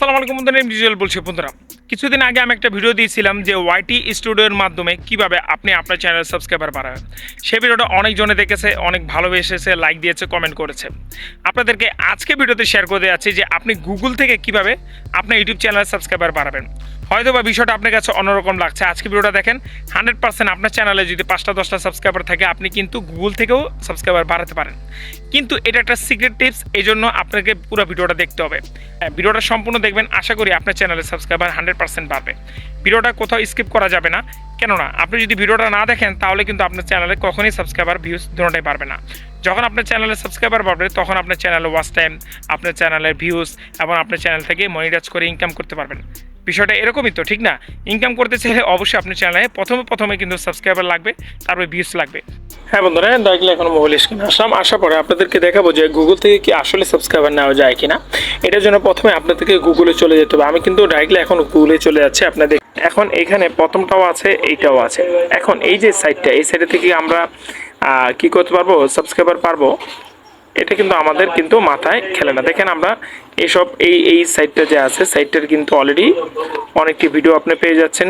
আসসালামু আলাইকুম বন্ধুরা, আমি বলছি। বন্ধুরা, কিছুদিন আগে আমি একটা ভিডিও দিয়েছিলাম যে ওয়াইটি স্টুডিওর মাধ্যমে কীভাবে আপনি আপনার চ্যানেল সাবস্ক্রাইবার বাড়াবেন সেই ভিডিওটা অনেকজনে দেখেছে, অনেক ভালোবেসেছে, লাইক দিয়েছে, কমেন্ট করেছে। আপনাদেরকে আজকে ভিডিওতে শেয়ার করে যাচ্ছি যে আপনি গুগল থেকে কীভাবে আপনার ইউটিউব চ্যানেল সাবস্ক্রাইবার বাড়াবেন। হয়তো বা বিষয়টা আপনার কাছে অন্যরকম লাগছে। আজকে ভিডিওটা দেখেন হান্ড্রেড পার্সেন্ট আপনার চ্যানেলে যদি পাঁচটা দশটা সাবস্ক্রাইবার থাকে আপনি কিন্তু গুগল থেকেও সাবস্ক্রাইবার বাড়াতে পারেন। কিন্তু এটা একটা সিক্রেট টিপস এই জন্য আপনাকে পুরো ভিডিওটা দেখতে হবে। হ্যাঁ, ভিডিওটা সম্পূর্ণ দেখবেন আশা করি আপনার চ্যানেলের সাবস্ক্রাইবার হান্ড্রেড পার্সেন্ট বাড়বে। ভিডিওটা কোথাও স্কিপ করা যাবে না। কেননা আপনি যদি ভিডিওটা না দেখেন তাহলে কিন্তু আপনার চ্যানেলে কখনোই সাবস্ক্রাইবার ভিউজ দুটোটাই পারবে না। যখন আপনার চ্যানেলে সাবস্ক্রাইবার বাড়বে তখন আপনার চ্যানেলের ওয়াচ টাইম আপনার চ্যানেলের ভিউজ এবং আপনার চ্যানেল থেকে মনিটাইজ করে ইনকাম করতে পারবেন। বিষয়টা এরকমই তো, ঠিক না? ইনকাম করতে চাইলে অবশ্যই আপনার চ্যানেলে প্রথমে প্রথমে কিন্তু সাবস্ক্রাইবার লাগবে, তারপরে ভিউস লাগবে। হ্যাঁ বন্ধুরা দেখলে এখন মোবাইল স্ক্রিনে আসলাম। আসার পরে আপনাদেরকে দেখাবো যে গুগল থেকে কি আসলে সাবস্ক্রাইবার নেওয়া যায় কিনা। এটার জন্য প্রথমে আপনাদেরকে গুগলে চলে যেতে হবে। আমি কিন্তু ডাইরেক্টলি এখন গুগলে চলে যাচ্ছি আপনাদের। এখন এখানে প্রথমটাও আছে, এইটাও আছে। এখন এই যে সাইটটা এই সাইডে থেকে আমরা কি করতে পারব? সাবস্ক্রাইবার পারব। এটা কিন্তু আমাদের কিন্তু মাথায় খেলে না। দেখেন আমরা এসব এই এই সাইটটা যে আছে সাইটটার কিন্তু অলরেডি অনেকটি ভিডিও আপনি পেয়ে যাচ্ছেন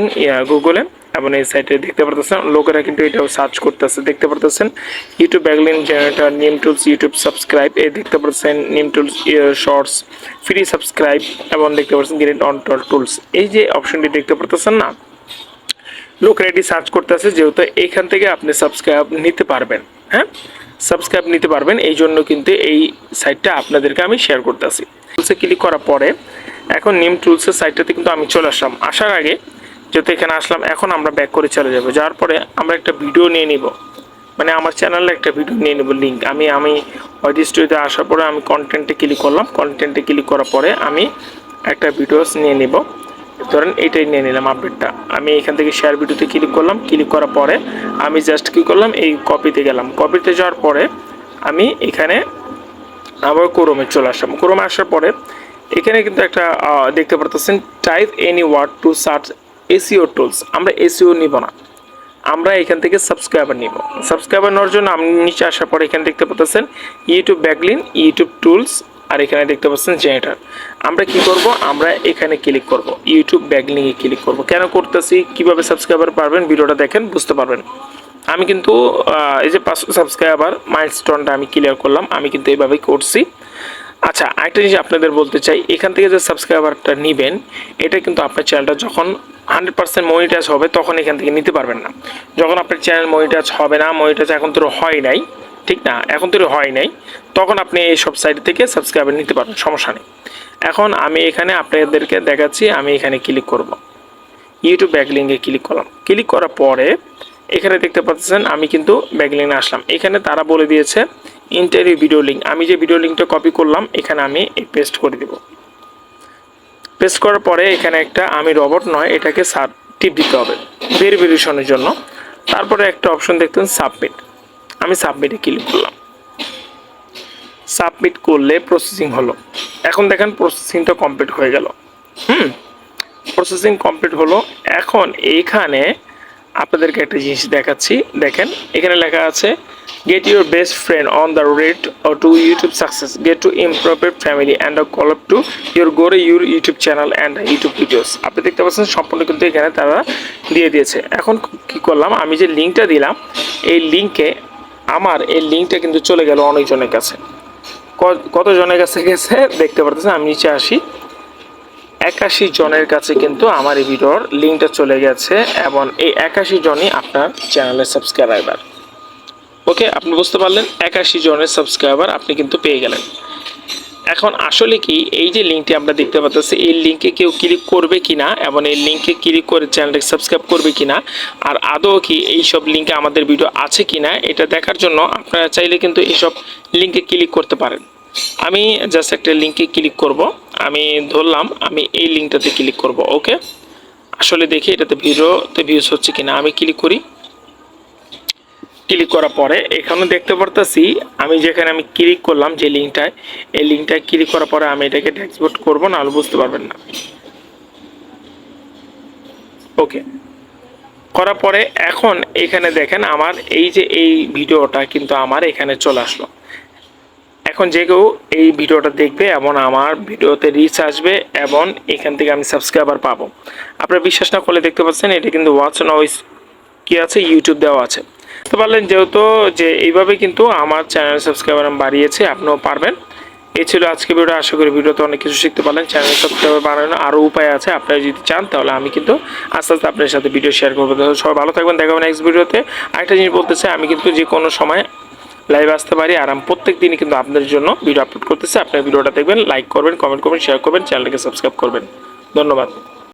গুগলে এবং এই সাইটে দেখতে পারতেছেন। লোকেরা কিন্তু এটাও সার্চ করতেছে, দেখতে পারতেছেন। ইউটিউব ব্যাগলিন জেনারেটর নিম টুলস ইউটিউব সাবস্ক্রাইব এই দেখতে পাচ্ছেন নিম টুলস শর্টস ফ্রি সাবস্ক্রাইব এবং দেখতে পাচ্ছেন গ্রেট অন টল টুলস এই যে অপশনটি দেখতে পারতেছেন না লোকেরা এটি সার্চ করতেছে, যেহেতু এইখান থেকে আপনি সাবস্ক্রাইব নিতে পারবেন হ্যাঁ? সাবস্ক্রাইব নিতে পারবেন, এই জন্য কিন্তু এই সাইটটা আপনাদেরকে আমি শেয়ার করতেছি। টুলসে ক্লিক করার পরে, এখন নিম টুলসের সাইটটাতে কিন্তু আমি চলে আসলাম। আসার আগে যেহেতু এখানে আসলাম, এখন আমরা ব্যাক করে চলে যাব। যাওয়ার পরে আমরা একটা ভিডিও নিয়ে নিব। মানে আমার চ্যানেলে একটা ভিডিও নিয়ে নেব লিঙ্ক আমি আমি ওয়াইটি স্টুডিওতে আসার পরে আমি কন্টেন্টে ক্লিক করলাম। কন্টেন্টে ক্লিক করার পরে আমি একটা ভিডিওস নিয়ে নিব। ধরেন এইটাই নিয়ে নিলাম আপডেটটা আমি এখান থেকে শেয়ার ভিডিওতে ক্লিক করলাম ক্লিক করার পরে আমি জাস্ট কী করলাম, এই কপিতে গেলাম। কপিতে যাওয়ার পরে আমি এখানে আবার ক্রোমে চলে আসলাম। ক্রোমে আসার পরে এখানে কিন্তু একটা দেখতে পারতেছেন type any word to search SEO tools আমরা এসিও নিব না। আমরা এখান থেকে সাবস্ক্রাইবার নিব। সাবস্ক্রাইবার নেওয়ার জন্য আমি নিচে আসার পরে এখানে দেখতে পাচ্ছেন ইউটিউব ব্যাকলিন ইউটিউব টুলস আর এখানে দেখতে পাচ্ছেন জেনারেটর আমরা কি করব? আমরা এখানে ক্লিক করব। ইউটিউব ব্যাকলিংয়ে ক্লিক করব। কেন করতেছি? কীভাবে সাবস্ক্রাইবার পারবেন? ভিডিওটা দেখেন, বুঝতে পারবেন। আমি কিন্তু এই যে পাঁচশো সাবস্ক্রাইবার মাইলস্টোনটা আমি ক্লিয়ার করলাম। আমি কিন্তু এইভাবেই করছি। আচ্ছা আরেকটা জিনিস আপনাদের বলতে চাই। এখান থেকে যে সাবস্ক্রাইবারটা নেবেন, এটা কিন্তু আপনার চ্যানেলটা যখন হান্ড্রেড পার্সেন্ট মনিটাইজ হবে, তখন এখান থেকে নিতে পারবেন না। যখন আপনার চ্যানেল মনিটাইজ হবে না মনিটাইজ এখন তো হয় নাই। ঠিক না, এখন তো হয় নাই, তখন আপনি এই সব সাইট থেকে সাবস্ক্রাইবার নিতে পারবেন, সমস্যা নেই। এখন আমি এখানে আপনাদেরকে দেখাচ্ছি, আমি এখানে ক্লিক করব। ইউটিউব ব্যাকলিংয়ে ক্লিক করলাম। ক্লিক করার পরে এখানে দেখতে পাচ্ছেন, আমি কিন্তু ব্যাকলিংয়ে আসলাম। এখানে তারা বলে দিয়েছে ইন্টারভিউ ভিডিও লিঙ্ক আমি যে ভিডিও লিঙ্কটা কপি করলাম, এখানে আমি পেস্ট করে দেব। পেস্ট করার পরে এখানে একটা আমি রবট নয়, এটাকে সাব টিপ দিতে হবে। ভেরিফিকেশনের জন্য। তারপরে একটা অপশন দেখতেন সাবমিট আমি সাবমিটে ক্লিক করলাম। সাবমিট করলে প্রসেসিং হলো। এখন দেখেন প্রসেসিংটা কমপ্লিট হয়ে গেল। হুম? প্রসেসিং কমপ্লিট হলো। এখন এইখানে আপনাদেরকে একটা জিনিস দেখাচ্ছি। দেখেন, এখানে লেখা আছে get your best friend on the rate to YouTube success get to improve family and call up to your grow your YouTube channel and YouTube videos আপনি দেখতে পাচ্ছেন, সম্পূর্ণ কিন্তু এখানে তারা দিয়ে দিয়েছে। এখন কি করলাম? আমি যে লিঙ্কটা দিলাম, এই লিঙ্কে আমার এই লিঙ্কটা কিন্তু চলে গেল অনেকজনের কাছে। কতজনের কাছে গেছে দেখতে পারতেছে আমি নিচে আসি। একাশি জনের কাছে কিন্তু আমার এই ভিডিওর লিঙ্কটা চলে গেছে এবং এই একাশি জনই আপনার চ্যানেলের সাবস্ক্রাইবার ওকে, আপনি বুঝতে পারলেন? একাশি জনের সাবস্ক্রাইবার আপনি কিন্তু পেয়ে গেলেন। এখন আসলে কি, এই যে লিঙ্কটি আমরা দেখতে পাচ্ছি এই লিঙ্কে কেউ ক্লিক করবে কি না এবং এই লিঙ্কে ক্লিক করে চ্যানেলটাকে সাবস্ক্রাইব করবে কি না আর আদৌ কি এই সব লিঙ্কে আমাদের ভিডিও আছে কি না এটা দেখার জন্য আপনারা চাইলে কিন্তু এইসব লিঙ্কে ক্লিক করতে পারেন। আমি জাস্ট একটা লিঙ্কে ক্লিক করব, আমি ধরলাম, আমি এই লিঙ্কটাতে ক্লিক করব ওকে আসলে দেখি এটাতে ভিডিওতে ভিউজ হচ্ছে কিনা, আমি ক্লিক করি। ক্লিক করার পরে এখানে দেখতে পারতেছি, আমি যেখানে আমি ক্লিক করলাম যে লিঙ্কটায়, এই লিঙ্কটায় ক্লিক করার পরে আমি এটাকে এক্সপোর্ট করব না হলে বুঝতে পারবেন না। ওকে করার পরে এখন এখানে দেখেন আমার এই যে এই ভিডিওটা কিন্তু আমার এখানে চলে আসলো। এখন এখন যে কেউ এই ভিডিওটা দেখবে এবং আমার ভিডিওতে রিচ আসবে এবং এখান থেকে আমি সাবস্ক্রাইবার পাবো। আপনারা বিশ্বাস না করলে দেখতে পাচ্ছেন, এটা কিন্তু ওয়াচ নয়েস কি আছে? ইউটিউব দেওয়া আছে। তো পারলেন যেহেতু যে এইভাবে কিন্তু আমার চ্যানেল সাবস্ক্রাইবার আমি বাড়িয়েছি, আপনিও পারবেন। এই ছিল আজকে ভিডিও। আশা করি ভিডিওতে অনেক কিছু শিখতে পারলেন। চ্যানেল সাবস্ক্রাইবার বানানোর আরও উপায় আছে। আপনারা যদি চান, তাহলে আমি কিন্তু আস্তে আস্তে আপনার সাথে ভিডিও শেয়ার করব। সবাই ভালো থাকবেন। দেখাবেন নেক্সট ভিডিওতে। আরেকটা জিনিস বলতে চাই, আমি কিন্তু যে কোনো সময় লাইভ আসতে পারি আর আমি প্রত্যেক দিনই কিন্তু আপনাদের জন্য ভিডিও আপলোড করতেছি। আপনার ভিডিওটা দেখবেন লাইক করবেন কমেন্ট করবেন শেয়ার করবেন, চ্যানেলটাকে সাবস্ক্রাইব করবেন। ধন্যবাদ।